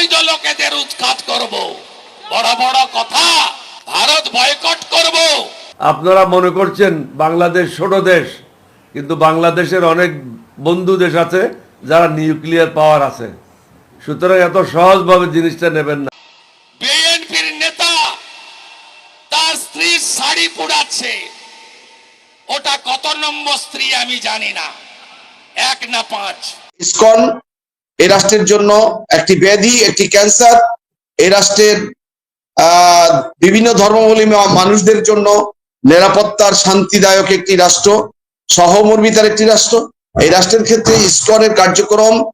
অবৈধ লোকেদের উৎখাত করব। বড় বড় কথা ভারত বয়কট করব। আপনারা মনে করছেন বাংলাদেশ ছোট দেশ কিন্তু বাংলাদেশের অনেক বন্ধু দেশ আছে যারা নিউক্লিয়ার পাওয়ার আছে। সুতরাং এত সহজভাবে জিনিসটা নেবেন না। বিএনপির নেতা তার স্ত্রীর শাড়ি পুড়াচ্ছে। ওটা কত নম্বর স্ত্রী আমি জানি না। এক না পাঁচ। ইসকন এই রাষ্ট্রের জন্য একটি ব্যাধি, একটি ক্যান্সার, এই রাষ্ট্রের বিভিন্ন ধর্মাবলী মানুষদের জন্য নিরাপত্তার শান্তিদায়ক একটি রাষ্ট্র, সহমর্মিতার একটি রাষ্ট্র। এই রাষ্ট্রের ক্ষেত্রে ইস্কনের কার্যক্রম,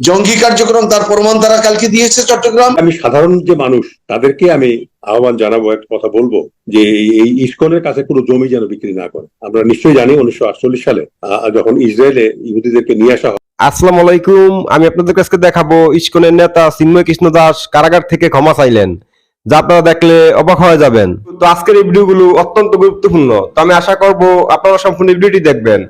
জঙ্গি কার্যক্রম তার প্রমাণ তারা কালকে দিয়েছে চট্টগ্রাম। আমি সাধারণ যে মানুষ, তাদেরকে আমি আহ্বান জানাব, একটা কথা বলব, যে এই- ইস্কনের কাছে কোনো জমি যেন বিক্রি না করে। আমরা নিশ্চয়ই জানি উনিশশো আটচল্লিশ সালে যখন ইসরায়েলে ইহুদিদেরকে নিয়ে আসা আসসালামু আলাইকুম। আমি আপনাদের কাছে দেখাবো ইস্কনের নেতা চিন্ময় কৃষ্ণ দাস কারাগার থেকে ক্ষমা চাইলেন, যা আপনারা দেখলে অবাক হয়ে যাবেন। তো আজকের এই ভিডিওগুলো অত্যন্ত গুরুত্বপূর্ণ। তো আমি আশা করব আপনারা সম্পূর্ণ ভিডিওটি দেখবেন।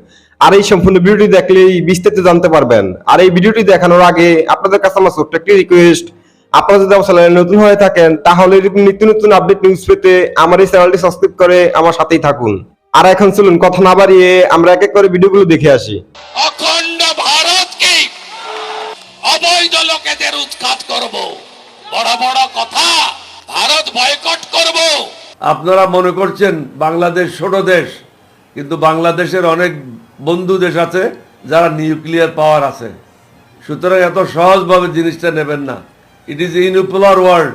আর এই সম্পূর্ণ ভিডিওটি দেখলেই বিস্তারিত জানতে পারবেন। আর এই ভিডিওটি দেখানোর আগে আপনাদের কাছে আমার ছোট্ট একটি রিকোয়েস্ট আপনারা যদি আমার চ্যানেলে নতুন হয়ে থাকেন, তাহলে নিত্য নতুন আপডেট নিউজ পেতে আমার এই চ্যানেলটি সাবস্ক্রাইব করে আমার সাথেই থাকুন। আর এখন চলুন, কথা না বাড়িয়ে আমরা এক এক করে ভিডিওগুলো দেখে আসি। অবৈধ লোকেদের উৎখাত করব। বড় বড় কথা ভারত বয়কট করব। আপনারা মনে করছেন বাংলাদেশ ছোট দেশ, কিন্তু বাংলাদেশের অনেক বন্ধু দেশ আছে যারা নিউক্লিয়ার পাওয়ার আছে। সুতরাং এত সহজভাবে জিনিসটা নেবেন না। ইট ইজ ইনপোলার ওয়ার্ল্ড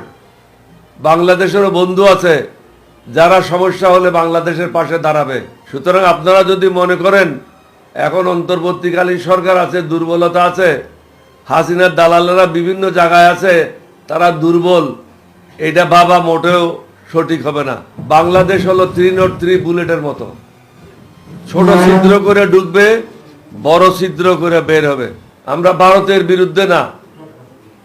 বাংলাদেশেরও বন্ধু আছে যারা সমস্যা হলে বাংলাদেশের পাশে দাঁড়াবে। সুতরাং আপনারা যদি মনে করেন, এখন অন্তর্বর্তীকালীন সরকার আছে, দুর্বলতা আছে হাসিনার দালালেরা বিভিন্ন জায়গায় আছে তারা দুর্বল। এটা বাবা মোটেও সঠিক হবে না। বাংলাদেশ হলো থ্রি নট থ্রি বুলেটের মতো। ছোট ছিদ্র করে ঢুকবে বড় ছিদ্র করে বের হবে। আমরা ভারতের বিরুদ্ধে না।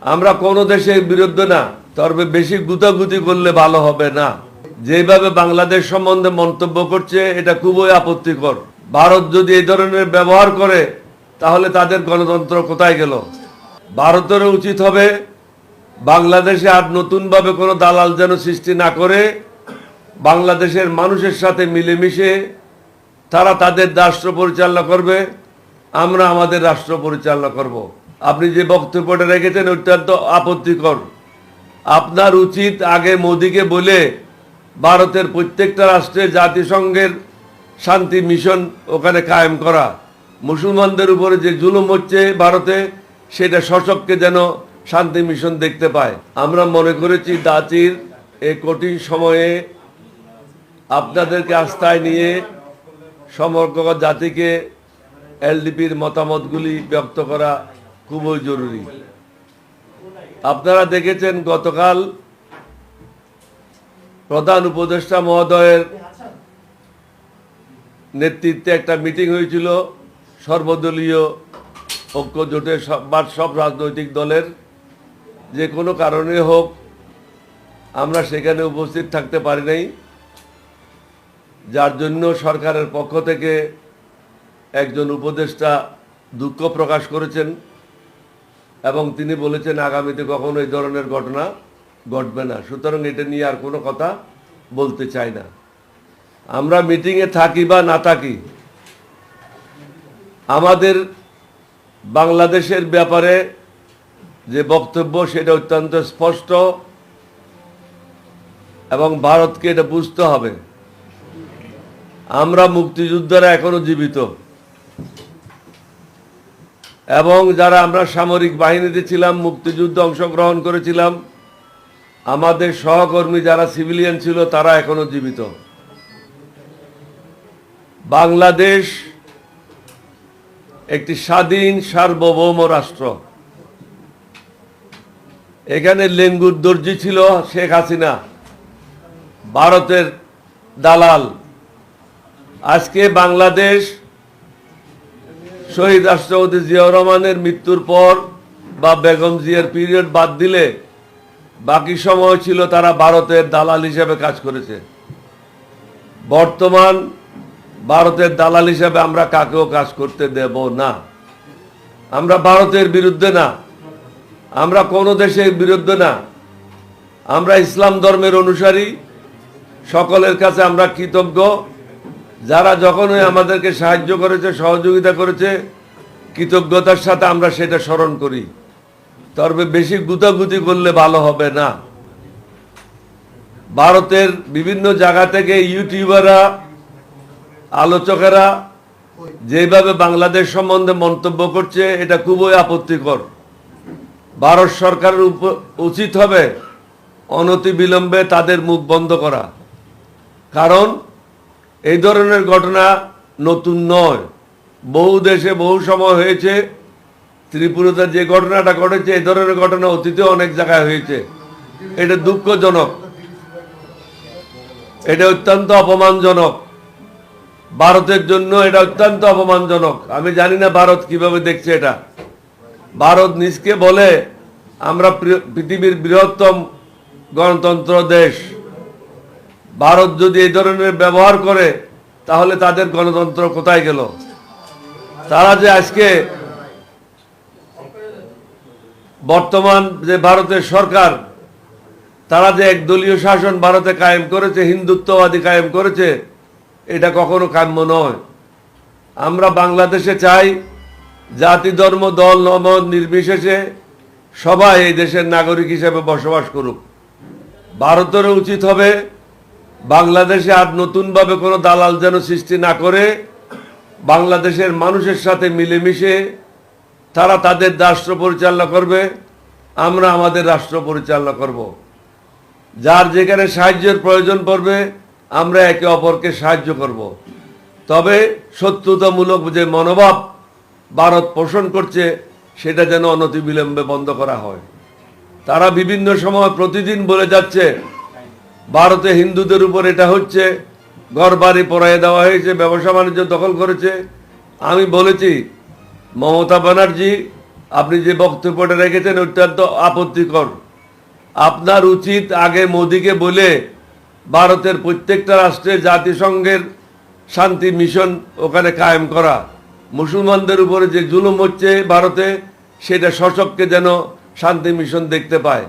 আমরা কোনো দেশের বিরুদ্ধে না। তবে বেশি গুতাগুতি করলে ভালো হবে না। যেভাবে বাংলাদেশ সম্বন্ধে মন্তব্য করছে এটা খুবই আপত্তিকর। ভারত যদি এই ধরনের ব্যবহার করে তাহলে তাদের গণতন্ত্র কোথায় গেল? ভারতেরও উচিত হবে বাংলাদেশে আর নতুনভাবে কোনো দালাল যেন সৃষ্টি না করে বাংলাদেশের মানুষের সাথে মিলেমিশে তারা তাদের রাষ্ট্র পরিচালনা করবে, আমরা আমাদের রাষ্ট্র পরিচালনা করব। আপনি যে বক্তব্যটা রেখেছেন অত্যন্ত আপত্তিকর আপনার উচিত আগে মোদিকে বলে ভারতের প্রত্যেকটা রাষ্ট্রে জাতিসংঘের শান্তি মিশন ওখানে কায়েম করা মুসলমানদের উপরে যে জুলুম হচ্ছে ভারতে সেটা সশককে যেন শান্তি মিশন দেখতে পায়। আমরা মনে করেছি দাচির এই কঠিন সময়ে আপনাদেরকে আস্থায় নিয়ে সমগ্র জাতিকে এলডিপির মতামতগুলি ব্যক্ত করা খুবই জরুরি। আপনারা দেখেছেন গতকাল প্রধান উপদেষ্টা মহোদয়ের নেতৃত্বে একটা মিটিং হয়েছিল সর্বদলীয় ঐক্য জোটের সব বা সব রাজনৈতিক দলের, যে কোনো কারণে হোক, আমরা সেখানে উপস্থিত থাকতে পারি নাই। যার জন্য সরকারের পক্ষ থেকে একজন উপদেষ্টা দুঃখ প্রকাশ করেছেন এবং তিনি বলেছেন, আগামীতে কখনো এই ধরনের ঘটনা ঘটবে না। সুতরাং এটা নিয়ে আর কোনো কথা বলতে চাই না। আমরা মিটিংয়ে থাকি বা না থাকি, আমাদের বাংলাদেশের ব্যাপারে যে বক্তব্য সেটা অত্যন্ত স্পষ্ট এবং ভারতকে এটা বুঝতে হবে। আমরা মুক্তিযোদ্ধারা এখনও জীবিত। এবং যারা আমরা সামরিক বাহিনীতে ছিলাম, মুক্তিযুদ্ধে অংশগ্রহণ করেছিলাম, আমাদের সহকর্মী যারা সিভিলিয়ান ছিল, তারা এখনও জীবিত। বাংলাদেশ একটি স্বাধীন সার্বভৌম রাষ্ট্র। এখানে লেঙ্গুর দর্জি ছিল শেখ হাসিনা, ভারতের দালাল। আজকে বাংলাদেশ শহীদ রাষ্ট্রপতি জিয়াউর রহমানের মৃত্যুর পর বা বেগম জিয়ার পিরিয়ড বাদ দিলে বাকি সময় ছিল তারা ভারতের দালাল হিসেবে কাজ করেছে। বর্তমান ভারতের দালাল হিসেবে আমরা কাকেও কাজ করতে দেব না। আমরা ভারতের বিরুদ্ধে না। আমরা কোনো দেশের বিরুদ্ধে না। আমরা ইসলাম ধর্মের অনুসারী। সকলের কাছে আমরা কৃতজ্ঞ। যারা যখনই আমাদেরকে সাহায্য করেছে, সহযোগিতা করেছে, কৃতজ্ঞতার সাথে আমরা সেটা স্মরণ করি। তবে বেশি গুতাগুতি করলে ভালো হবে না। ভারতের বিভিন্ন জায়গা থেকে ইউটিউবাররা আলোচকেরা যেভাবে বাংলাদেশ সম্বন্ধে মন্তব্য করছে এটা খুবই আপত্তিকর। ভারত সরকারের উচিত হবে অনতি বিলম্বে তাদের মুখ বন্ধ করা। কারণ এই ধরনের ঘটনা নতুন নয়। বহু দেশে বহু সময় হয়েছে ত্রিপুরাতে যে ঘটনাটা ঘটেছে এই ধরনের ঘটনা অতীতে অনেক জায়গায় হয়েছে। এটা দুঃখজনক। এটা অত্যন্ত অপমানজনক। ভারতের জন্য এটা অত্যন্ত অপমানজনক। আমি জানি না ভারত কীভাবে দেখছে এটা। ভারত নিজকে বলে, আমরা পৃথিবীর বৃহত্তম গণতন্ত্র দেশ। ভারত যদি এই ধরনের ব্যবহার করে, তাহলে তাদের গণতন্ত্র কোথায় গেল? তারা যে আজকে বর্তমান যে ভারতের সরকার, তারা যে একদলীয় শাসন ভারতে কায়েম করেছে, হিন্দুত্ববাদী কায়েম করেছে এটা কখনো কাম্য নয়। আমরা বাংলাদেশে চাই জাতি, ধর্ম, দল নমত নির্বিশেষে সবাই এই দেশের নাগরিক হিসেবে বসবাস করুক। ভারতেরও উচিত হবে বাংলাদেশে আর নতুনভাবে কোনো দালাল যেন সৃষ্টি না করে বাংলাদেশের মানুষের সাথে মিলেমিশে তারা তাদের রাষ্ট্র পরিচালনা করবে, আমরা আমাদের রাষ্ট্র পরিচালনা করব। যার যেখানে সাহায্যের প্রয়োজন পড়বে আমরা একে অপরকে সাহায্য করব। তবে শত্রুতামূলক যে মনোভাব ভারত পোষণ করছে, সেটা যেন অনতিবিলম্বে বন্ধ করা হয়। তারা বিভিন্ন সময় প্রতিদিন বলে যাচ্ছে, ভারতে হিন্দুদের উপর এটা হচ্ছে ঘর বাড়ি পড়াইয়ে দেওয়া হয়েছে, ব্যবসা বাণিজ্য দখল করেছে। আমি বলেছি, মমতা ব্যানার্জি, আপনি যে বক্তব্যটা রেখেছেন, অত্যন্ত আপত্তিকর। আপনার উচিত আগে মোদিকে বলে ভারতের প্রত্যেকটা রাষ্ট্রে জাতিসংঘের শান্তি মিশন ওখানে কায়েম করা। মুসলমানদের উপরে যে জুলুম হচ্ছে ভারতে সেটা সশককে যেন শান্তি মিশন দেখতে পায়।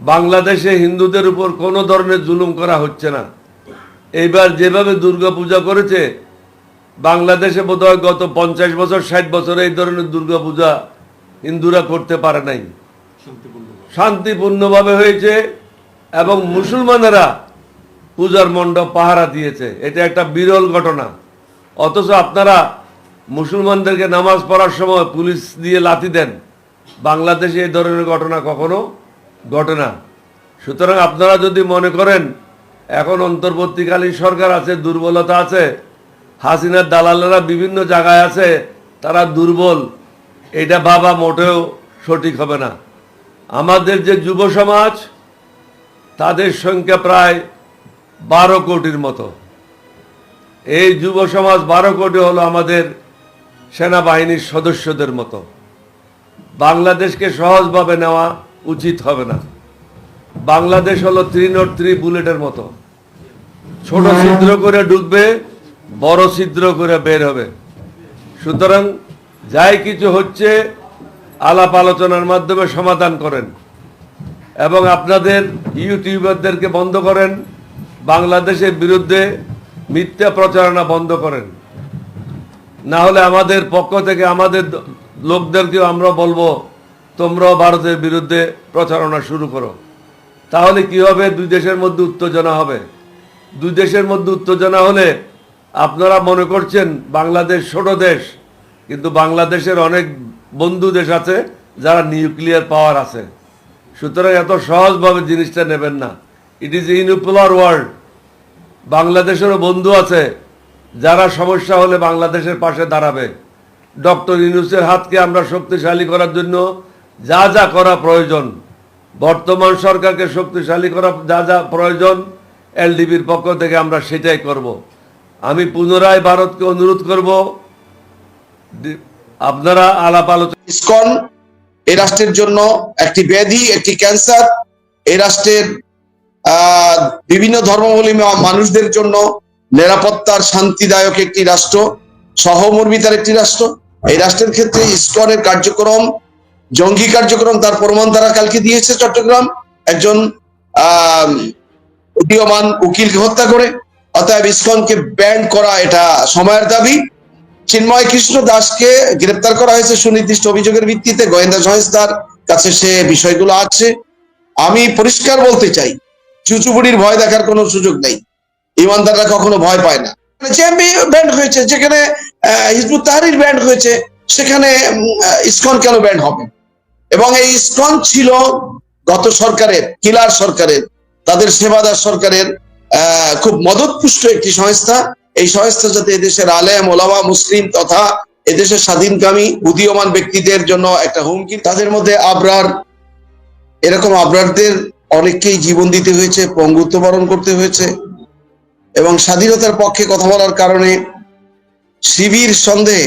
বাংলাদেশে হিন্দুদের উপর কোনো ধরনের জুলুম করা হচ্ছে না। এইবার যেভাবে দুর্গা পূজা করেছে বাংলাদেশে বোধহয় গত পঞ্চাশ বছর ষাট বছরে এই ধরনের দুর্গা পূজা হিন্দুরা করতে পারে নাই। শান্তিপূর্ণভাবে হয়েছে। এবং মুসলমানেরা পূজার মণ্ডপ পাহারা দিয়েছে। এটা একটা বিরল ঘটনা। অথচ আপনারা মুসলমানদেরকে নামাজ পড়ার সময় পুলিশ দিয়ে লাথি দেন। বাংলাদেশে এই ধরনের ঘটনা কখনো ঘটে না। সুতরাং আপনারা যদি মনে করেন, এখন অন্তর্বর্তীকালীন সরকার আছে, দুর্বলতা আছে, হাসিনার দালালেরা বিভিন্ন জায়গায় আছে, তারা দুর্বল। এটা ভাবা মোটেও সঠিক হবে না। আমাদের যে যুব সমাজ তাদের সংখ্যা প্রায় বারো কোটির মতো। এই যুব সমাজ বারো কোটি হলো আমাদের সেনাবাহিনীর সদস্যদের মতো। বাংলাদেশকে সহজভাবে নেওয়া উচিত হবে না। বাংলাদেশ হলো থ্রি নট থ্রি বুলেটের মতো। ছোট ছিদ্র করে ঢুকবে বড় ছিদ্র করে বের হবে। সুতরাং যাই কিছু হচ্ছে আলাপ আলোচনার মাধ্যমে সমাধান করেন। এবং আপনাদের ইউটিউবারদেরকে বন্ধ করেন, বাংলাদেশের বিরুদ্ধে মিথ্যা প্রচারণা বন্ধ করেন। না হলে আমাদের পক্ষ থেকে আমাদের লোকদেরকেও আমরা বলব, তোমরাও ভারতের বিরুদ্ধে প্রচারণা শুরু করো। তাহলে কি হবে? দুই দেশের মধ্যে উত্তেজনা হবে। দুই দেশের মধ্যে উত্তেজনা হলে আপনারা মনে করছেন বাংলাদেশ ছোট দেশ, কিন্তু বাংলাদেশের অনেক বন্ধু দেশ আছে যারা নিউক্লিয়ার পাওয়ার আছে। সুতরাং এত সহজভাবে জিনিসটা নেবেন না। ইট ইজ ইউনিপোলার ওয়ার্ল্ড বাংলাদেশেরও বন্ধু আছে, যারা সমস্যা হলে বাংলাদেশের পাশে দাঁড়াবে। ডক্টর ইউনুসের হাতকে আমরা শক্তিশালী করার জন্য যা যা করা প্রয়োজন। বর্তমান সরকারকে শক্তিশালী করা যা যা প্রয়োজন, এলডিবির পক্ষ থেকে আমরা সেটাই করব। আমি পুনরায় ভারতকে অনুরোধ করব, আপনারা আলাপ আলোচনা এই রাষ্ট্রের জন্য একটি ব্যাধি, একটি ক্যান্সার। এই রাষ্ট্রের বিভিন্ন ধর্মাবলী মানুষদের জন্য নিরাপত্তার শান্তিদায়ক একটি রাষ্ট্র, সহমর্মিতার একটি রাষ্ট্র। এই রাষ্ট্রের ক্ষেত্রে ইস্কনের কার্যক্রম, জঙ্গি কার্যক্রম তার প্রমাণ তারা কালকে দিয়েছে চট্টগ্রাম। একজন উদীয়মান উকিলকে হত্যা করে। অতএব ইস্কনকে ব্যান্ড করা এটা সময়ের দাবি। চিন্ময় কৃষ্ণ দাসকে গ্রেপ্তার করা হয়েছে সুনির্দিষ্ট অভিযোগের ভিত্তিতে। গোয়েন্দা সংস্থার কাছে সে বিষয়গুলো আছে। আমি পরিষ্কার বলতে চাই, চুচুবুড়ির ভয় দেখার কোনো সুযোগ নেই। ইমানদাররা কখনো ভয় পায় না। জেএমবি ব্যান্ড হয়েছে, যেখানে হিজবুত তাহরির ব্যান্ড হয়েছে, সেখানে ইসকন কেন ব্যান্ড হবে? এবং এই ইসকন ছিল গত সরকারের, কিলার সরকারের, তাদের সেবাদার সরকারের খুব মদতপুষ্ট একটি সংস্থা। এই সংস্থা যাতে এদেশের আলেম, ওলামা, মুসলিম তথা এদেশের স্বাধীনকামী উদীয়মান ব্যক্তিদের জন্য একটা হুমকি। তাদের মধ্যে আবরার, এরকম আবরারদের অনেককেই জীবন দিতে হয়েছে পঙ্গুত্ব বরণ করতে হয়েছে। এবং স্বাধীনতার পক্ষে কথা বলার কারণে শিবির সন্দেহে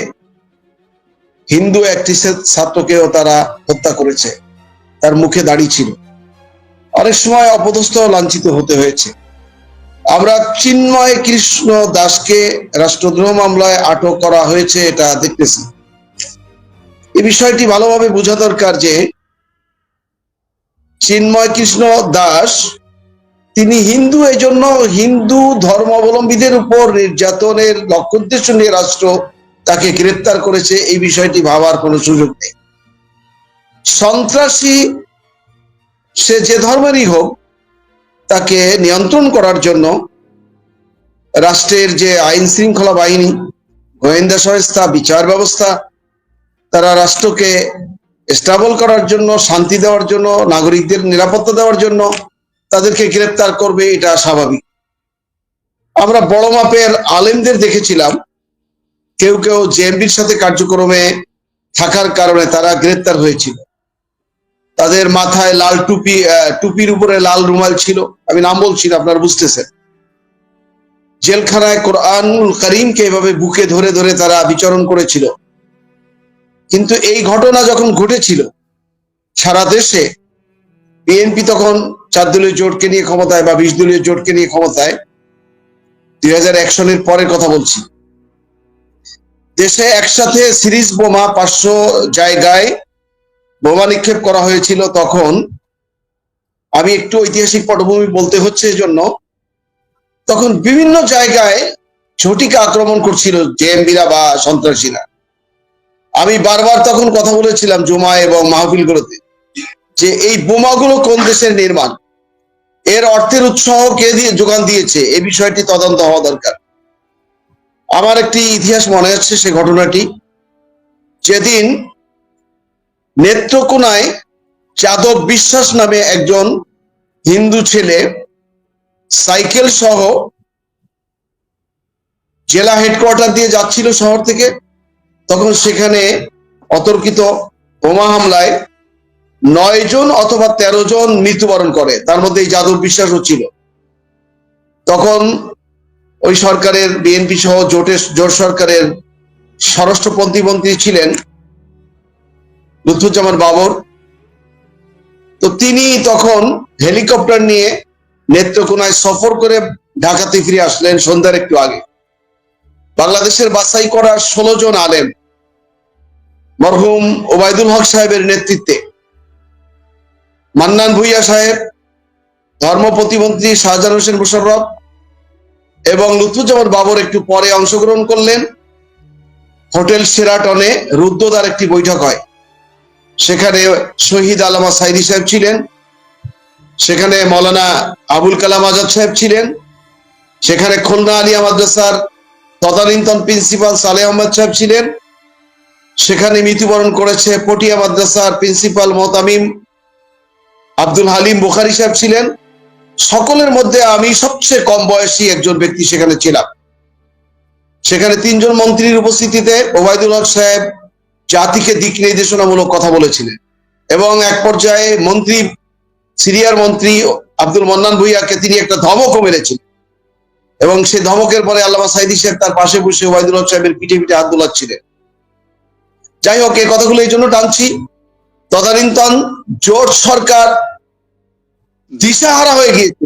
হিন্দু একটি ছাত্রকেও তারা হত্যা করেছে। তার মুখে দাড়ি ছিল। অনেক সময় অপদস্থ লাঞ্ছিত হতে হয়েছে। আমরা চিন্ময় কৃষ্ণ দাসকে রাষ্ট্রদ্রোহ মামলায় আটক করা হয়েছে, এটা দেখতেছি। এই বিষয়টি ভালোভাবে বোঝা দরকার যে চিন্ময় কৃষ্ণ দাস, তিনি হিন্দু এই জন্য হিন্দু ধর্মাবলম্বীদের উপর নির্যাতনের লক্ষ্য উদ্দেশ্য নিয়ে রাষ্ট্র তাকে গ্রেপ্তার করেছে, এই বিষয়টি ভাবার কোনো সুযোগ নেই। সন্ত্রাসী সে যে ধর্মেরই হোক তাকে নিয়ন্ত্রণ করার জন্য রাষ্ট্রের যে আইন শৃঙ্খলা বাহিনী, গোয়েন্দা সংস্থা, বিচার ব্যবস্থা, তারা রাষ্ট্রকে স্টাবল করার জন্য, শান্তি দেওয়ার জন্য, নাগরিকদের নিরাপত্তা দেওয়ার জন্য তাদেরকে গ্রেপ্তার করবে, এটা স্বাভাবিক। আমরা বড় মাপের আলেমদের দেখেছিলাম, কেউ কেউ জেএমবির সাথে কার্যক্রমে থাকার কারণে তারা গ্রেপ্তার হয়েছিল। তাদের মাথায় লাল টুপি টুপির উপরে লাল রুমাল ছিল। আমি নাম বলছি না, আপনারা বুঝতেছেন। জেলখানায় কোরআনুল করিমকে এভাবে বুকে ধরে ধরে তারা বিচরণ করেছিল। কিন্তু এই ঘটনা যখন ঘটেছিল, সারা দেশে বিএনপি তখন চার দলীয় জোটকে নিয়ে ক্ষমতায় বা বিশ দলীয় জোটকে নিয়ে ক্ষমতায়। দুই হাজার এক সনের পরের কথা বলছি। দেশে একসাথে সিরিজ বোমা পাঁচশো জায়গায় বোমা নিক্ষেপ করা হয়েছিল তখন। আমি একটু ঐতিহাসিক পটভূমি বলতে হচ্ছে জন্য তখন বিভিন্ন জায়গায় ঝটিকা আক্রমণ করছিল জেএমবিরা বা সন্ত্রাসীরা। আমি বারবার তখন কথা বলেছিলাম জুমা এবং মাহফিলগুলোতে যে এই বোমাগুলো কোন দেশের নির্মাণ? এর অর্থের উৎসাহ কে দিয়ে যোগান দিয়েছে? এই বিষয়টি তদন্ত হওয়া দরকার। আমার একটি ইতিহাস মনে আছে সে ঘটনাটি। যেদিন নেত্রকোনায় যাদব বিশ্বাস নামে একজন হিন্দু ছেলে সাইকেল সহ জেলা হেডকোয়ার্টার দিয়ে যাচ্ছিল শহর থেকে। তখন সেখানে অতর্কিত বোমা হামলায় নয় জন অথবা তেরো জন মৃত্যুবরণ করে। তার মধ্যে এই যাদব বিশ্বাসও ছিল। তখন ওই সরকারের বিএনপি সহ জোটের, জোট সরকারের স্বরাষ্ট্রপন্থী মন্ত্রী ছিলেন লুৎফুজ্জামান বাবর। তো তিনি তখন হেলিকপ্টার নিয়ে নেত্রকোনায় সফর করে ঢাকাতে ফিরে আসলেন সন্ধ্যার একটু আগে। বাংলাদেশের বাছাই করা ষোলো জন আলেম মরহুম ওবায়দুল হক সাহেবের নেতৃত্বে। মান্নান ভুইয়া সাহেব, ধর্ম প্রতিমন্ত্রী শাহজাহান হোসেন মুশাররফ এবং লুৎফুজ্জামান বাবর একটু পরে অংশগ্রহণ করলেন। হোটেল সেরাটনে রুদ্রদার একটি বৈঠক হয়। সেখানে শহীদ আলামা সাইদি সাহেব ছিলেন। সেখানে মৌলানা আবুল কালাম আজাদ সাহেব ছিলেন। সেখানে খুলনা আলিয়া মাদ্রাসার তদানীন্তন প্রিন্সিপাল সালে আহমদ সাহেব ছিলেন। সেখানে মৃত্যুবরণ করেছে পটিয়া মাদ্রাসার প্রিন্সিপাল মোতামিম আব্দুল হালিম বুখারি সাহেব ছিলেন। সকলের মধ্যে আমি সবচেয়ে কম বয়সী একজন ব্যক্তি সেখানে ছিলাম। সেখানে তিনজন মন্ত্রীর উপস্থিতিতে ওবায়দুল হক সাহেব জাতিকে দিক নির্দেশনামূলক কথা বলেছিলেন। এবং এক পর্যায়ে মন্ত্রী, সিরিয়ার মন্ত্রী আব্দুল মন্নান ভুইয়াকে তিনি একটা ধমকও মেরেছিলেন। এবং সেই ধমকের পরে আল্লামা সাইদি সাহেব তার পাশে বসে ওবায়দুল সাহেবের পিঠে পিঠে হাত দোলাচ্ছিলেন। যাই হোক এই কথাগুলো এই জন্য টানছি। তদানীন্তন জোট সরকার দিশাহারা হয়ে গিয়েছে।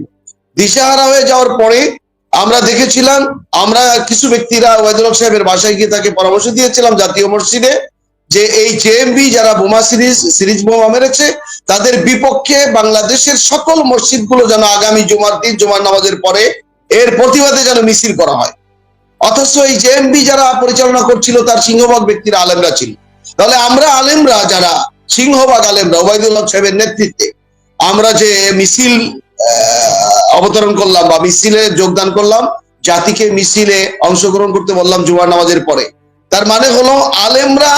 দিশাহারা হয়ে যাওয়ার পরে আমরা দেখেছিলাম, আমরা কিছু ব্যক্তিরা ওয়াইদুল সাহেবের বাসায় গিয়ে তাকে পরামর্শ দিয়েছিলাম জাতীয় মসজিদে। যে এই জেএমবি যারা বোমা সিরিজ সিরিজ বোমা মেরেছে, তাদের বিপক্ষে বাংলাদেশের সকল মসজিদগুলো যেন আগামী জুমার দিন, জুমার নামাজের পরে এর প্রতিবাদে যেন মিছিল করা হয়। অথচ এই জেএমবি যারা পরিচালনা করছিল, তার সিংহভাগ ব্যক্তিরা আলেমরা ছিল। তাহলে আমরা আলেমরা যারা, সিংহভাগ আলেমরা ওবায়দুল্লাহ সাহেবের নেতৃত্বে, আমরা যে মিছিল অবতরণ করলাম বা মিছিলে যোগদান করলাম, জাতিকে মিছিলে অংশগ্রহণ করতে বললাম জুমার নামাজের পরে, তার মানে হলো আলেমরা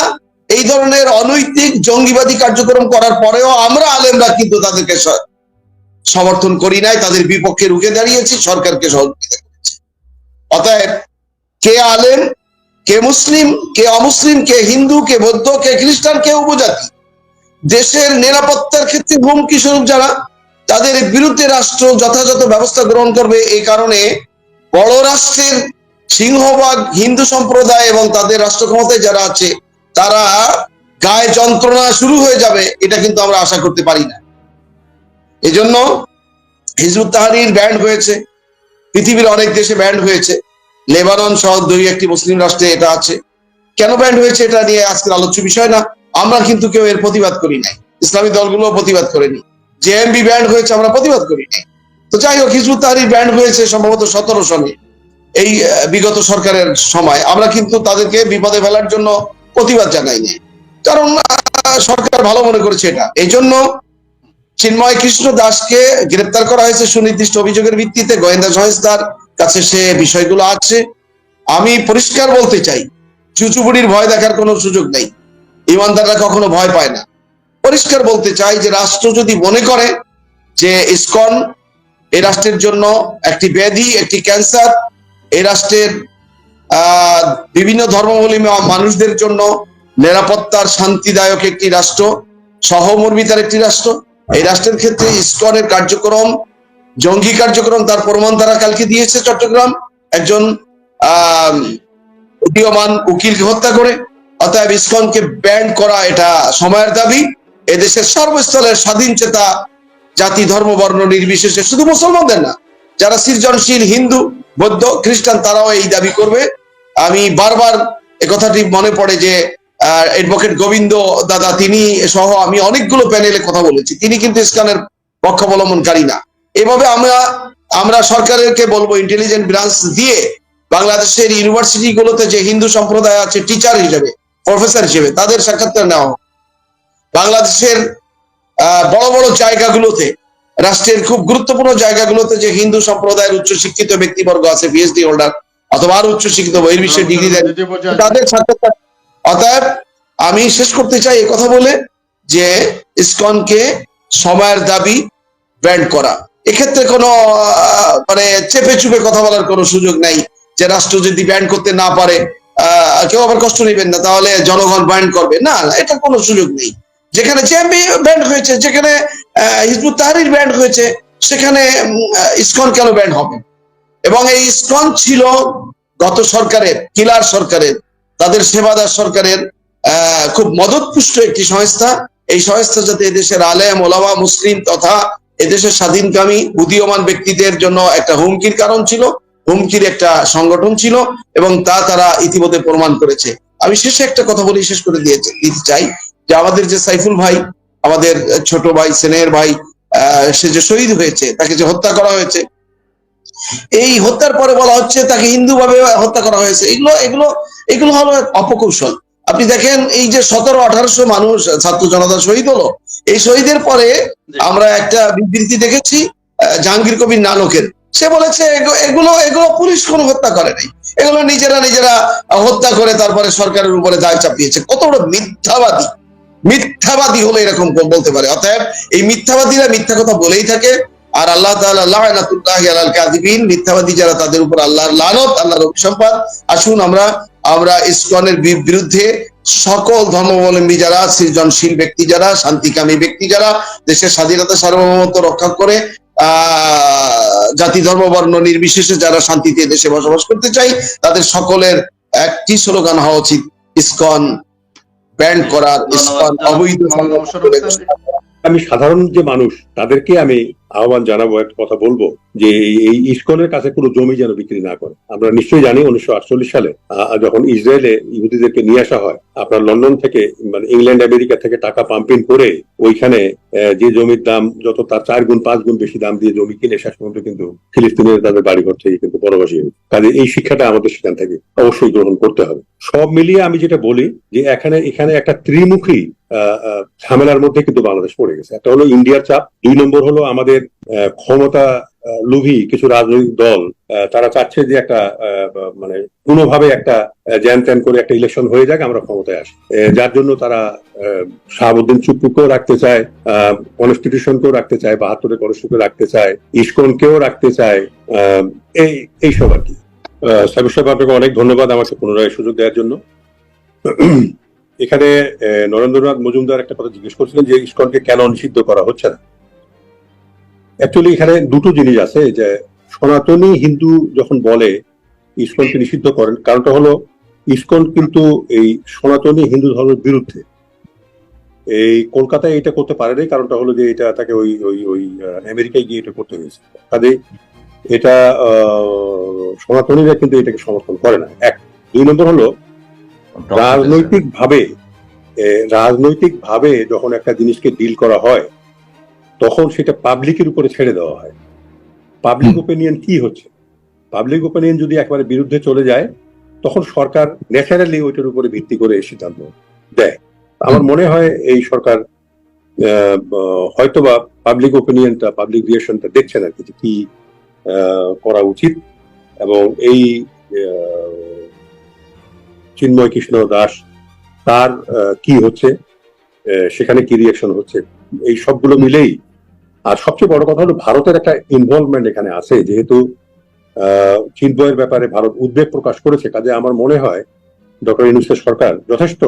এই ধরনের অনৈতিক জঙ্গিবাদী কার্যক্রম করার পরেও আমরা আলেমরা কিন্তু তাদেরকে সমর্থন করি নাই, তাদের বিপক্ষে রুখে দাঁড়িয়েছি, সরকারকে সহযোগিতা করেছি। অতএব কে আলেম, কে মুসলিম, কে অমুসলিম, কে হিন্দু, কে বৌদ্ধ, কে খ্রিস্টান, কে উপজাতি, দেশের নিরাপত্তার ক্ষেত্রে হুমকি স্বরূপ যারা, তাদের বিরুদ্ধে রাষ্ট্র যথাযথ ব্যবস্থা গ্রহণ করবে এই কারণে বড় রাষ্ট্রের সিংহভাগ হিন্দু সম্প্রদায় এবং তাদের রাষ্ট্র ক্ষমতায় যারা আছে তারা গায়ে যন্ত্রণা শুরু হয়ে যাবে, এটা কিন্তু আমরা আশা করতে পারি না। এজন্য হিজবুত তাহারির ব্যান্ড হয়েছে, পৃথিবীর অনেক দেশে ব্যান্ড হয়েছে। লেবানন সহ দুই একটি মুসলিম রাষ্ট্রে এটা আছে। কেন ব্যান্ড হয়েছে এটা নিয়ে আজকের আলোচ্য বিষয় না, আমরা কিন্তু কেউ এর প্রতিবাদ করি নাই। ইসলামী দলগুলো প্রতিবাদ করেনি। জেএমবি ব্যান্ড হয়েছে, আমরা প্রতিবাদ করি নাই। তো যাই হোক হিজবুত তাহারির ব্যান্ড হয়েছে সম্ভবত সতেরো সনে। এই বিগত সরকারের সময়। আমরা কিন্তু তাদেরকে বিপদে ফেলার জন্য প্রতিবাদ জানাইনি কারণ সরকার ভালো মনে করেছে এটা। এই জন্য চিন্ময় কৃষ্ণ দাসকে গ্রেপ্তার করা হয়েছে সুনির্দিষ্ট অভিযোগের ভিত্তিতে। গোয়েন্দা সংস্থার কাছে সে বিষয়গুলো আছে। আমি পরিষ্কার বলতে চাই, চুচুবুড়ির ভয় দেখার কোনো সুযোগ নেই। ইমানদাররা কখনো ভয় পায় না। পরিষ্কার বলতে চাই যে রাষ্ট্র যদি মনে করে যে ইসকন, এই রাষ্ট্রের জন্য একটি ব্যাধি, একটি ক্যান্সার, এই রাষ্ট্রের বিভিন্ন ধর্মাবলী মানুষদের জন্য নিরাপত্তার শান্তিদায়ক একটি রাষ্ট্র, সহমর্মিতার একটি রাষ্ট্র। এই রাষ্ট্রের ক্ষেত্রে ইসকনের কার্যক্রম, জঙ্গি কার্যক্রম তার প্রমাণ তারা কালকে দিয়েছে চট্টগ্রাম। একজন উদীয়মান উকিলকে হত্যা করে, অতএব ইসকনকে ব্যান্ড করা এটা সময়ের দাবি। এদেশের সর্বস্থলের স্বাধীন চেতা জাতি, ধর্ম, বর্ণ নির্বিশেষে শুধু মুসলমানদের না, যারা সৃজনশীল হিন্দু বৌদ্ধ খ্রিস্টান তারাও এই দাবি করবে। আমি বারবার এ কথাটি মনে পড়ে যে অ্যাডভোকেট গোবিন্দ দাদা, তিনি সহ আমি অনেকগুলো প্যানেলে কথা বলেছি। তিনি কিন্তু ইসলামের পক্ষাবলম্বনকারী না। এভাবে আমরা আমরা সরকারকে বলব ইন্টেলিজেন্ট ব্রাঞ্চ দিয়ে বাংলাদেশের ইউনিভার্সিটি গুলোতে যে হিন্দু সম্প্রদায় আছে টিচার হিসেবে প্রফেসর হিসেবে, তাদের সাক্ষাৎকার নেওয়া হোক। বাংলাদেশের বড় বড় জায়গাগুলোতে রাষ্ট্রের খুব গুরুত্বপূর্ণ জায়গাগুলোতে যে হিন্দু সম্প্রদায়ের উচ্চ শিক্ষিত ব্যক্তিবর্গ আছে পিএইচডি হোল্ডার অথবা আরও উচ্চ শিক্ষিত বহির্বিশ্বের ডিগ্রি দেন তাদের সাক্ষাৎকার অতএব আমি শেষ করতে চাই কথা বলে যে ইসকনকে সময়ের দাবি ব্যান্ড করা। এক্ষেত্রে কোনো মানে চেপে চুপে কথা বলার কোনো সুযোগ নাই যে রাষ্ট্র যদি ব্যান্ড করতে না পারে আহ, কেউ আবার কষ্ট নেবেন না তাহলে জনগণ ব্যান্ড করবে। না এটা কোনো সুযোগ নেই। যেখানে জেএমবি ব্যান্ড হয়েছে যেখানে হিজবুত তাহরির ব্যান্ড হয়েছে, সেখানে ইসকন কেন ব্যান্ড হবে? এবং এই ইসকন ছিল গত সরকারের, কিলার সরকারের, তাদের সেবাদার সরকারের খুব মদতপুষ্ট একটি সংস্থা। এই সংস্থা যাতে এদেশের আলেম, ওলামা, মুসলিম তথা এদেশের স্বাধীনকামী, উদীয়মান ব্যক্তিদের জন্য একটা হুমকির কারণ ছিল, হুমকির একটা সংগঠন ছিল, এবং তা তারা ইতিমধ্যে প্রমাণ করেছে। আমি শেষে একটা কথা বলি, শেষ করে দিয়েছে, দিতে চাই যে আমাদের যে সাইফুল ভাই আমাদের ছোট ভাই সেনের ভাই আহ, সে যে শহীদ হয়েছে তাকে যে হত্যা করা হয়েছে। এই হত্যার পরে বলা হচ্ছে তাকে হিন্দু ভাবে হত্যা করা হয়েছে। এগুলো এগুলো এগুলো হলো অপকৌশল। আপনি দেখেন এই যে সতেরো আঠারোশো মানুষ ছাত্র জনতা শহীদ হলো। এই শহীদের পরে আমরা একটা বিবৃতি দেখেছি জাহাঙ্গীর কবির নানকের। সে বলেছে এগু- এগুলো এগুলো পুলিশ কোনো হত্যা করে নাই। এগুলো নিজেরা নিজেরা হত্যা করে তারপরে সরকারের উপরে দায় চাপিয়েছে। কত বড় মিথ্যাবাদী। মিথ্যাবাদী হলে এরকম বলতে পারে। অতএব এই মিথ্যাবাদীরা মিথ্যা কথা বলেই থাকে, আর আল্লাহ কাযিবিন, মিথ্যাবাদী যারা তাদের উপর আল্লাহর লানত, আল্লাহর অভিসম্পাদ আসুন আমরা আমরা ইসকনের বিরুদ্ধে সকল ধর্মাবলম্বী যারা, সৃজনশীল ব্যক্তি যারা, শান্তিকামী ব্যক্তি যারা, দেশের স্বাধীনতা সার্বভৌমত্ব রক্ষা করে জাতি ধর্ম বর্ণ নির্বিশেষে যারা শান্তিতে দেশে বসবাস করতে চাই, তাদের সকলের একটি স্লোগান হওয়া উচিত, ইসকন ব্যান্ড করার ইসকন অবৈধ। আমি সাধারণ যে মানুষ, তাদেরকে আমি আহ্বান জানাব, একটা কথা বলব যে এই- ইস্কনের কাছে কোনো জমি যেন বিক্রি না করে আমরা নিশ্চয়ই জানি উনিশশো আটচল্লিশ সালে যখন ইসরায়েলে ইহুদিদেরকে নিয়ে আসা হয়, আপনার লন্ডন থেকে মানে ইংল্যান্ড, আমেরিকা থেকে টাকা পাম্পিং করে, ওইখানে যে জমির দাম, যত তার চার গুণ, পাঁচ গুণ বেশি দাম দিয়ে জমি কিনে, শেষ পর্যন্ত কিন্তু ফিলিস্তিনের তাদের বাড়িঘর থেকে কিন্তু বনবাসী হয়েছে। কাজে এই শিক্ষাটা আমাদের সেখান থেকে অবশ্যই গ্রহণ করতে হবে সব মিলিয়ে আমি যেটা বলি যে এখানে এখানে একটা ত্রিমুখী ঝামেলার মধ্যে কিন্তু বাংলাদেশ পড়ে গেছে। একটা হলো ইন্ডিয়ার চাপ দুই নম্বর হলো আমাদের ক্ষমতা লোভী কিছু রাজনৈতিক দল তারা চাচ্ছে যে একটা মানে কোনোভাবে একটা জ্যান ত্যান করে একটা ইলেকশন হয়ে যাক আমরা ক্ষমতায় আসি। যার জন্য তারা শাহাবুদ্দিন চুপ্পুকেও রাখতে চায় কনস্টিটিউশনকেও রাখতে চায় বাহাত্তরের কনস্টিটিউশনকে রাখতে চায় ইস্কনকেও রাখতে চায় আহ, এই এইসব আর কি। সাহেব আপনাকে অনেক ধন্যবাদ আমাকে পুনরায় সুযোগ দেওয়ার জন্য। এখানে নরেন্দ্রনাথ মজুমদার একটা কথা জিজ্ঞেস করছিলেন যে ইস্কনকে কেন নিষিদ্ধ করা হচ্ছে না। অ্যাকচুয়ালি এখানে দুটো জিনিস আছে, যে সনাতনী হিন্দু যখন বলে ইস্কনকে নিষিদ্ধ করেন, কারণটা হলো ইস্কন কিন্তু এই সনাতনী হিন্দু ধর্মের বিরুদ্ধে। এই কলকাতায় এটা করতে পারে নাই কারণটা হলো যে এটা তাকে ওই ওই ওই আমেরিকায় গিয়ে এটা করতে হয়েছে। কাজে এটা সনাতনীরা কিন্তু এটাকে সমর্থন করে না। এক। দুই নম্বর হলো রাজনৈতিক ভাবে রাজনৈতিক ভাবে যখন একটা জিনিসকে ডিল করা হয় তখন সেটা পাবলিকের উপরে ছেড়ে দেওয়া হয়। পাবলিক ওপিনিয়ন কি হচ্ছে? পাবলিক ওপিনিয়ন যদি একেবারে বিরুদ্ধে চলে যায় তখন সরকার ন্যাচারালি ওইটার উপরে ভিত্তি করে সিদ্ধান্ত দেয়। আমার মনে হয় এই সরকার আহ, হয়তোবা পাবলিক ওপিনিয়নটা পাবলিক রিয়েকশনটা দেখছেন আর কি কি আহ, করা উচিত। এবং এই চিন্ময় কৃষ্ণ দাস, তার কি হচ্ছে সেখানে কি রিয়েকশন হচ্ছে, এই সবগুলো মিলেই। আর সবচেয়ে বড় কথা হলো ভারতের একটা ইনভলভমেন্ট এখানে আছে, যেহেতু চিন্ময়ের ব্যাপারে ভারত উদ্বেগ প্রকাশ করেছে, কাজে আমার মনে হয় ডক্টর ইউনুসের সরকার যথেষ্ট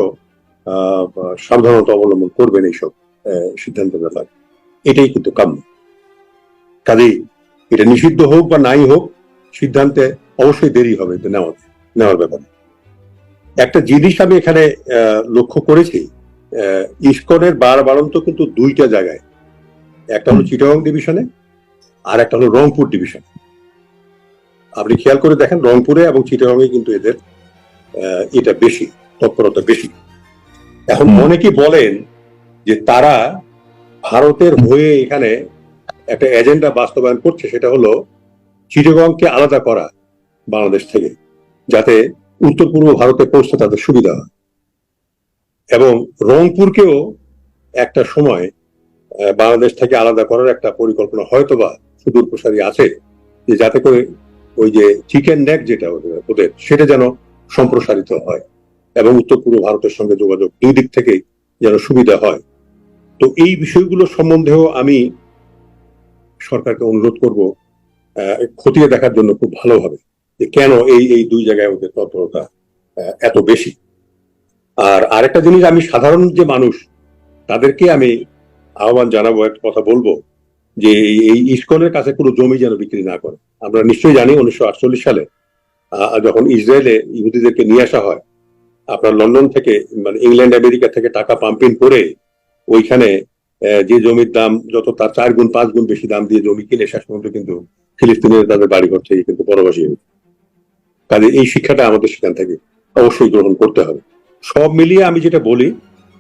সাবধানতা অবলম্বন করবেন এইসব সিদ্ধান্তের ব্যাপারে। এটাই কিন্তু কাম্য। কাজেই এটা নিষিদ্ধ হোক বা নাই হোক, সিদ্ধান্তে অবশ্যই দেরি হবে এটা নেওয়া, নেওয়ার ব্যাপারে। একটা জিনিস আমি এখানে লক্ষ্য করেছি ইস্কনের বার বারন্ত কিন্তু দুইটা জায়গায়। একটা হলো চিটাগং ডিভিশনে আর একটা হলো রংপুর ডিভিশনে। আপনি খেয়াল করে দেখেন রংপুরে এবং চিটাগংয়ে কিন্তু এদের এটা বেশি তৎপরতা বেশি। এখন অনেকে বলেন যে তারা ভারতের হয়ে এখানে একটা এজেন্ডা বাস্তবায়ন করছে সেটা হলো চিটাগংকে আলাদা করা বাংলাদেশ থেকে যাতে উত্তর পূর্ব ভারতে পৌঁছতে তাদের সুবিধা এবং রংপুরকেও একটা সময় বাংলাদেশ থেকে আলাদা করার একটা পরিকল্পনা হয়তোবা সুদূর প্রসারী আছে, যে যাতে করে ওই যে চিকেন নেক যেটা ওদের- সেটা যেন সম্প্রসারিত হয় এবং উত্তর পূর্ব ভারতের সঙ্গে যোগাযোগ দুই দিক থেকেই যেন সুবিধা হয়। তো এই বিষয়গুলো সম্বন্ধেও আমি সরকারকে অনুরোধ করব খতিয়ে দেখার জন্য খুব ভালোভাবে। যে কেন এই এই দুই জায়গায় ওদের তৎপরতা এত বেশি আর আরেকটা জিনিস, আমি সাধারণ যে মানুষ, তাদেরকে আমি আহ্বান জানাব, একটা কথা বলব, যে এই- ইস্কনের কাছে কোনো জমি যেন বিক্রি না করে আমরা নিশ্চয়ই জানি উনিশশো আটচল্লিশ সালে যখন ইসরায়েলে ইহুদিদেরকে নিয়ে আসা হয়, আপনার লন্ডন থেকে মানে ইংল্যান্ড, আমেরিকা থেকে টাকা পাম্পিং করে, ওইখানে যে জমির দাম, যত তার চার গুণ, পাঁচ গুণ বেশি দাম দিয়ে জমি কিনে শেষ পর্যন্ত কিন্তু ফিলিস্তিনের তাদের বাড়িঘর থেকে কিন্তু পরবাসী হয়েছে। কাজে এই শিক্ষাটা আমাদের সেখান থেকে অবশ্যই গ্রহণ করতে হবে। সব মিলিয়ে আমি যেটা বলি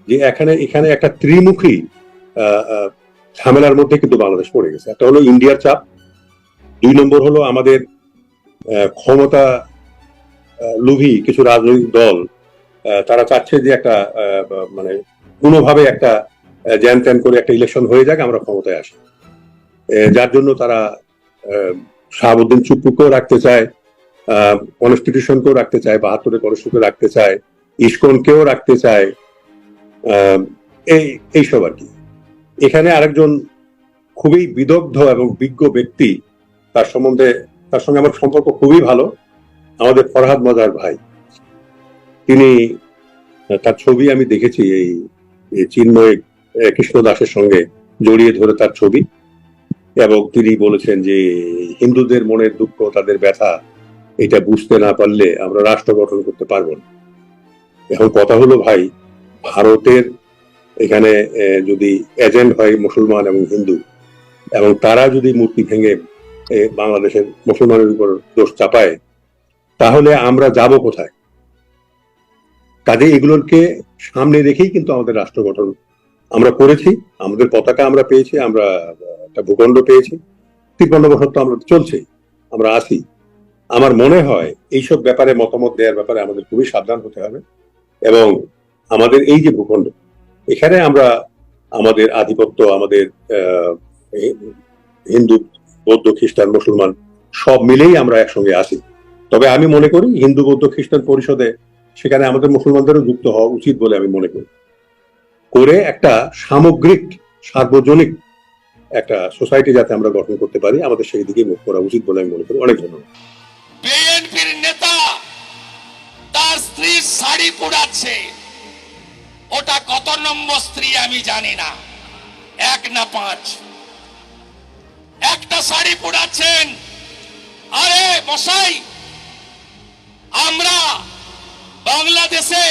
যে এখানে এখানে একটা ত্রিমুখী ঝামেলার মধ্যে কিন্তু বাংলাদেশ পড়ে গেছে। একটা হলো ইন্ডিয়ার চাপ, দুই নম্বর হলো আমাদের ক্ষমতা লোভী কিছু রাজনৈতিক দল তারা চাচ্ছে যে একটা মানে কোনোভাবে একটা জ্যান ত্যান করে একটা ইলেকশন হয়ে যাক, আমরা ক্ষমতায় আসি। যার জন্য তারা শাহাবুদ্দিন চুপ্পুকেও রাখতে চায় কনস্টিটিউশনকেও রাখতে চায়, বাহাত্তরের কনস্টিটিউশন রাখতে চায়, ইস্কনকেও রাখতে চায় এই, এইসব আর কি। এখানে আরেকজন খুবই বিদগ্ধ এবং বিজ্ঞ ব্যক্তি, তার সম্বন্ধে, তার সঙ্গে আমার সম্পর্ক খুবই ভালো, আমাদের ফরহাদ মজার ভাই। তিনি, তার ছবি আমি দেখেছি এই চিন্ময় কৃষ্ণ দাসের সঙ্গে জড়িয়ে ধরে তার ছবি। এবং তিনি বলেছেন যে হিন্দুদের মনের দুঃখ, তাদের ব্যথা এটা বুঝতে না পারলে আমরা রাষ্ট্র গঠন করতে পারব না। এখন কথা হলো ভাই, ভারতের এখানে যদি এজেন্ট হয় মুসলমান এবং হিন্দু, এবং তারা যদি মূর্তি ভেঙে বাংলাদেশের মুসলমানের উপর দোষ চাপায়, তাহলে আমরা যাব কোথায়? কাজে এগুলোকে সামনে রেখেই কিন্তু আমাদের রাষ্ট্র গঠন আমরা করেছি, আমাদের পতাকা আমরা পেয়েছি, আমরা একটা ভূখণ্ড পেয়েছি, তিপ্পান্ন বছর তো আমরা চলছে আমরা আছি। আমার মনে হয় এইসব ব্যাপারে মতামত দেওয়ার ব্যাপারে আমাদের খুবই সাবধান হতে হবে। এবং আমাদের এই যে ভূখণ্ড, এখানে আমরা আমাদের আধিপত্য, আমাদের হিন্দু, বৌদ্ধ, খ্রিস্টান, মুসলমান সব মিলেই আমরা একসঙ্গে আছি। তবে আমি মনে করি হিন্দু, বৌদ্ধ, খ্রিস্টান পরিষদে সেখানে আমাদের মুসলমানদেরও যুক্ত হওয়া উচিত বলে আমি মনে করি। করে একটা সামগ্রিক সার্বজনিক একটা সোসাইটি যাতে আমরা গঠন করতে পারি, আমাদের সেই দিকে মুখ করা উচিত বলে আমি মনে করি। অনেক ধন্যবাদ। বিএনপির নেতা, তার স্ত্রীর শাড়ি পোড়াচ্ছে। ওটা কত নম্বর স্ত্রী আমি জানি না। এক না পাঁচ। একটা শাড়ি পোড়াচ্ছেন। আরে মশাই, আমরা বাংলাদেশে,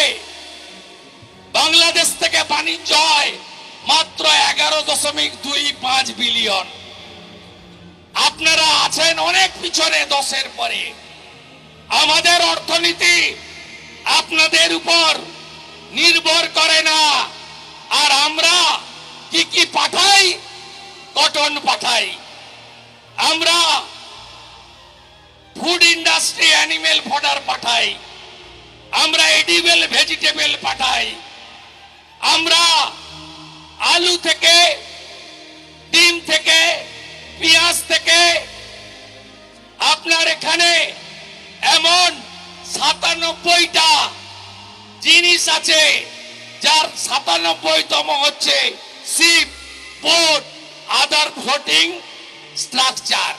বাংলাদেশ থেকে বাণিজ্য হয় মাত্র এগারো দশমিক দুই পাঁচ বিলিয়ন। আপনারা আছেন অনেক পিছনে দশের পরে। আমাদের অর্থনীতি আপনাদের উপর নির্ভর করে না। আর আমরা কি কি পাঠাই? কটন পাঠাই। আমরা ফুড ইন্ডাস্ট্রি অ্যানিমেল ফডার পাঠাই। আমরা এডিবেল ভেজিটেবল পাঠাই। আমরা আলু থেকে, ডিম থেকে পেঁয়াজ থেকে আপনার এখানে এমন সাতানব্বইটা জিনিস আছে, যার সাতানব্বইতম হচ্ছে ship boat other floating structure.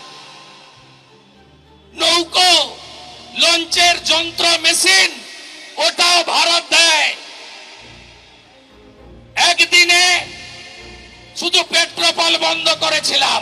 নৌকো, লঞ্চের যন্ত্র, মেশিন, ওটাও ভারত দেয়। একদিনে শুধু পেট্রোপল বন্ধ করেছিলাম।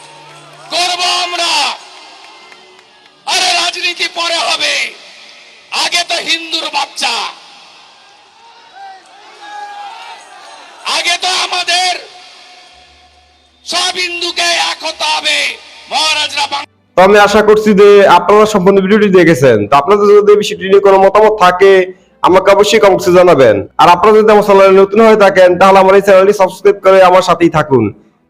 করব আমরা। আরে রাজনীতি পরে হবে। আগে তো হিন্দুর বাচ্চা। আগে তো আমাদের সব হিন্দুকে এক হতে হবে। মহারাজরা তো আমি আশা করছি যে আপনারা সম্পূর্ণ ভিডিওটি দেখেছেন। তো আপনাদের যদি বিষয়টি নিয়ে কোনো মতামত থাকে, আমাকে অবশ্যই কমেন্টসে জানাবেন। আর আপনারা যদি আমার চ্যানেলে নতুন হয়ে থাকেন, তাহলে আমার এই চ্যানেলটি সাবস্ক্রাইব করে আমার সাথেই থাকুন।